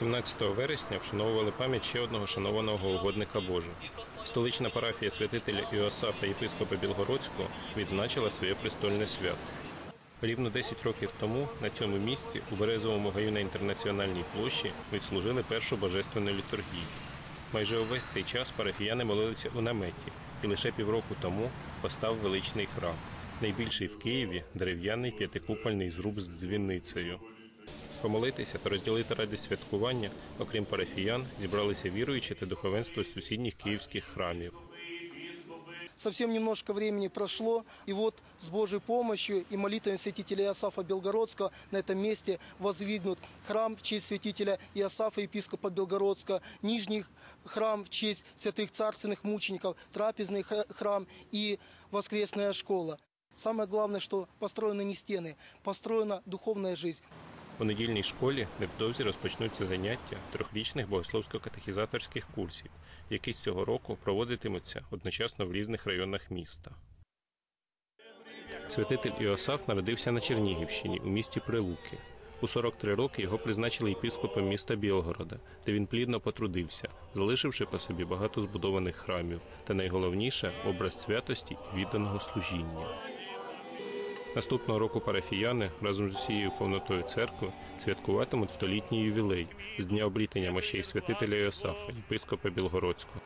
17 вересня вшановували пам'ять ще одного шанованого угодника Божого. Столична парафія святителя Іосафа єпископа Білгородського відзначила своє престольне свято. Рівно 10 років тому на цьому місці у Березовому гаю на інтернаціональній площі відслужили першу божественну літургію. Майже увесь цей час парафіяни молилися у наметі, і лише півроку тому постав величний храм, найбільший в Києві дерев'яний п'ятикупольний зруб з дзвіницею. Помолитися та розділити радість святкування, окрім парафіян, зібралися віруючі та духовенство з сусідніх київських храмів. Совсем немножко времени прошло, и вот с Божьей помощью и молитвами святителя Иосафа Белгородского на этом месте воздвигнут храм в честь святителя Иосафа, епископа Белгородского, нижний храм в честь святых царственных мучеников, трапезный х- храм и воскресная школа. Самое главное, что построены не стены, построена духовная жизнь. У недільній школі невдовзі розпочнуться заняття трьохрічних богословсько-катехізаторських курсів, які з цього року проводитимуться одночасно в різних районах міста. Святитель Іосаф народився на Чернігівщині у місті Прилуки. У 43 роки його призначили єпископом міста Білгорода, де він плідно потрудився, залишивши по собі багато збудованих храмів та найголовніше образ святості і відданого служіння. Наступного року парафіяни разом з усією повнотою церкви святкуватимуть столітній ювілей з дня облітання мощей святителя Йосафа, єпископа Білгородського.